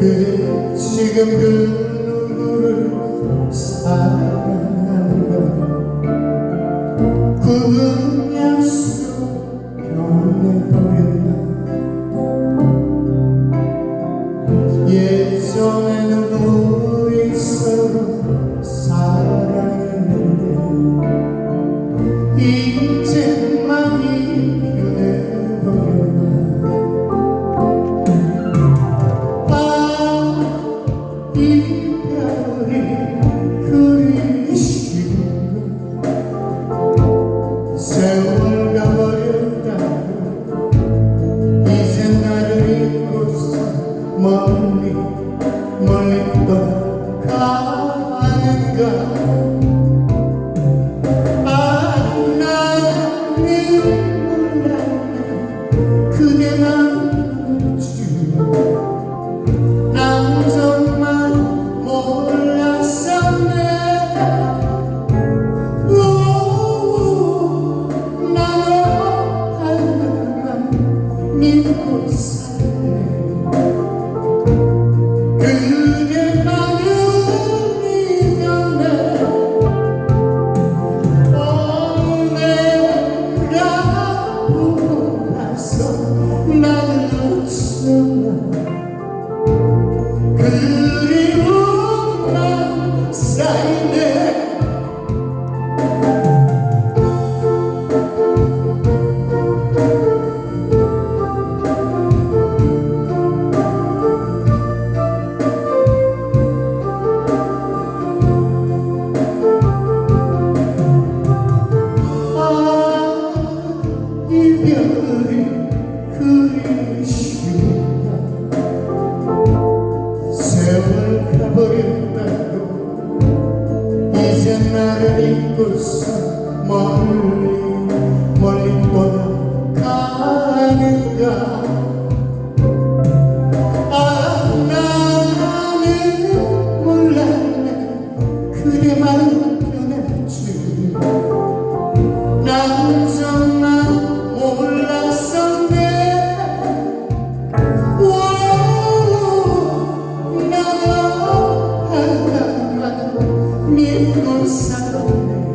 그 지금 그 멀리 멀리 떠나는가? 만나는 버린다고 이제 나를 잊고서 멀리 멀리 떠나가는가 아 나는 몰랐네 그대만 sagrado.